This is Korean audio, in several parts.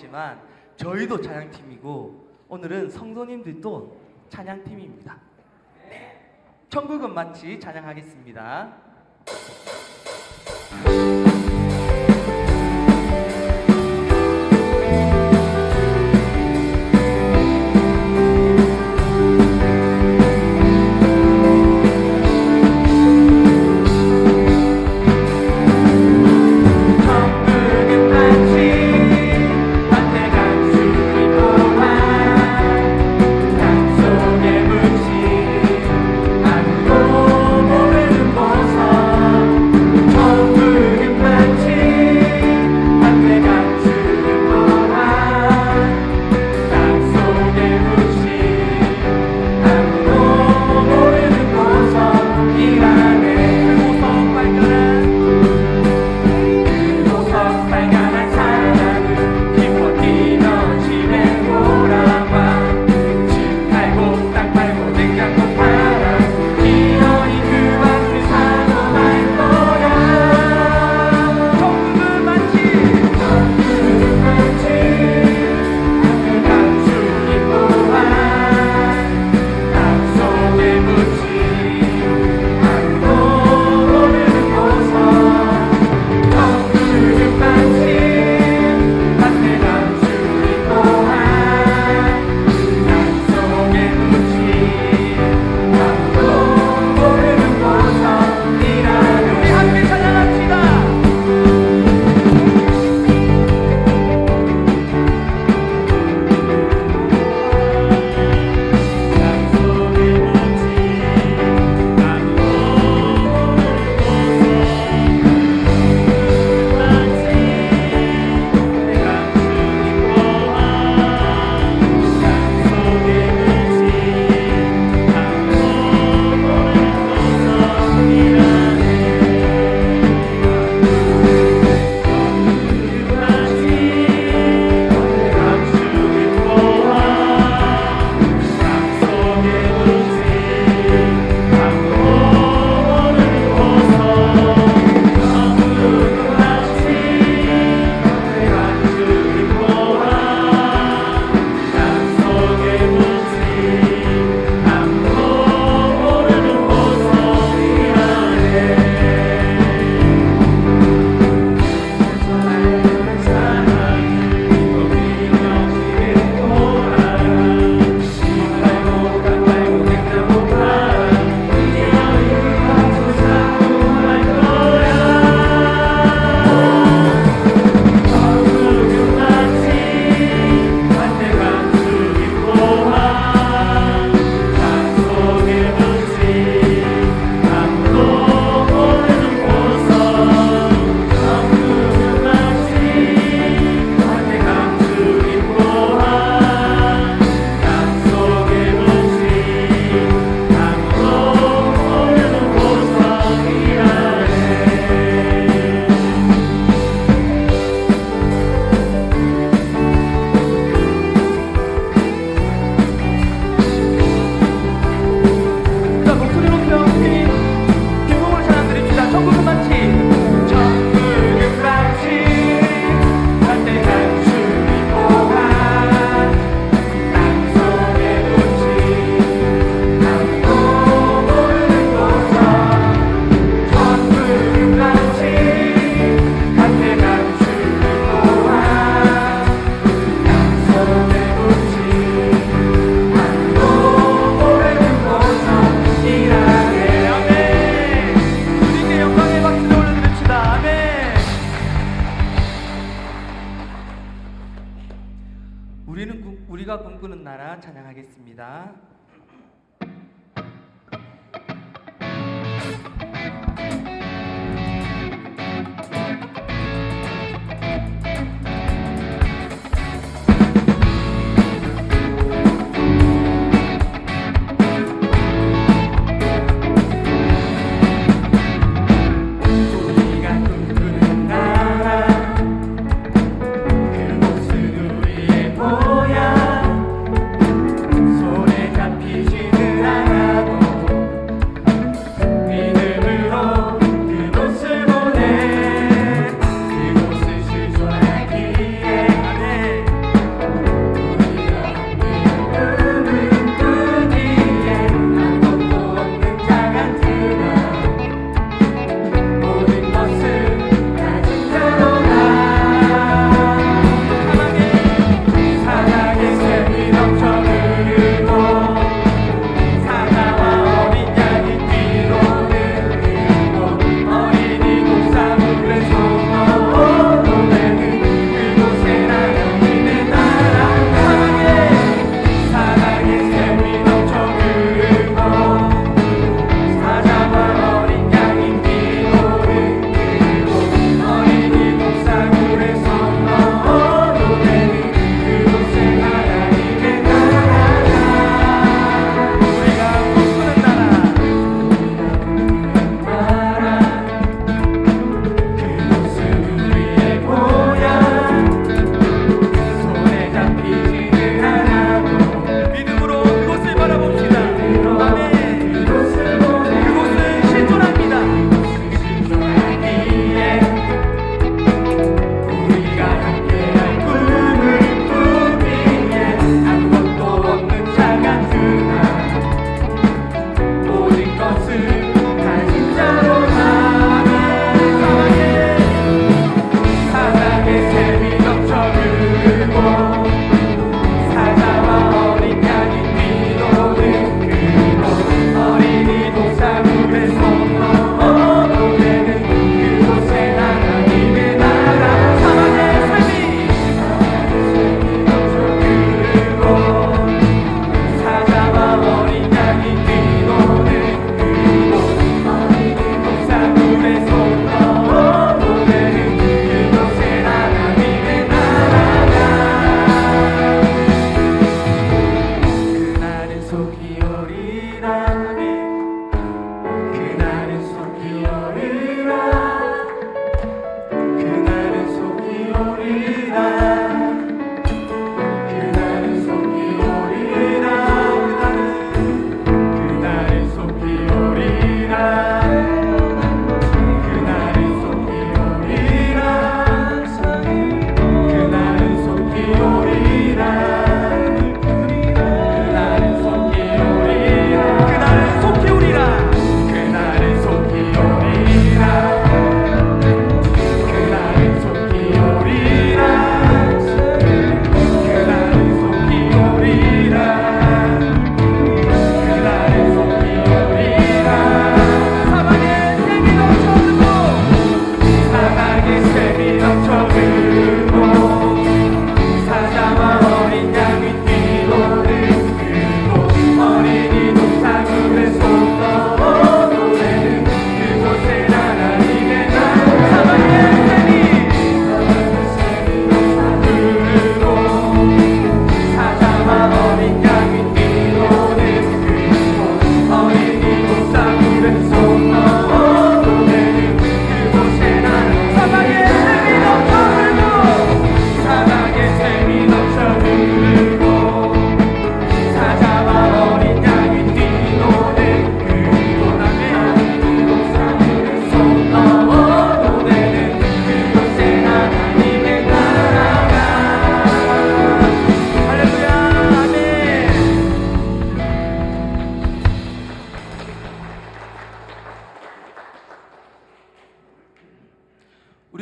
찬양팀이지만 저희도 찬양팀이고 오늘은 성도님들도 찬양팀입니다. 네. 천국은 마치 찬양하겠습니다. 하겠습니다.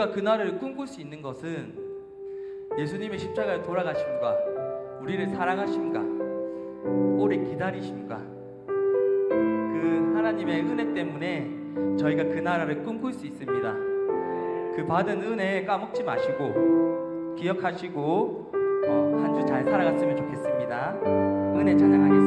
우리가 그날을 꿈꿀 수 있는 것은 예수님의 십자가에 돌아가심과 우리를 사랑하심과 오래 기다리심과 그 하나님의 은혜 때문에 저희가 그 나라를 꿈꿀 수 있습니다. 그 받은 은혜 까먹지 마시고 기억하시고 어, 한주 잘 살아갔으면 좋겠습니다. 은혜 찬양하겠습니다.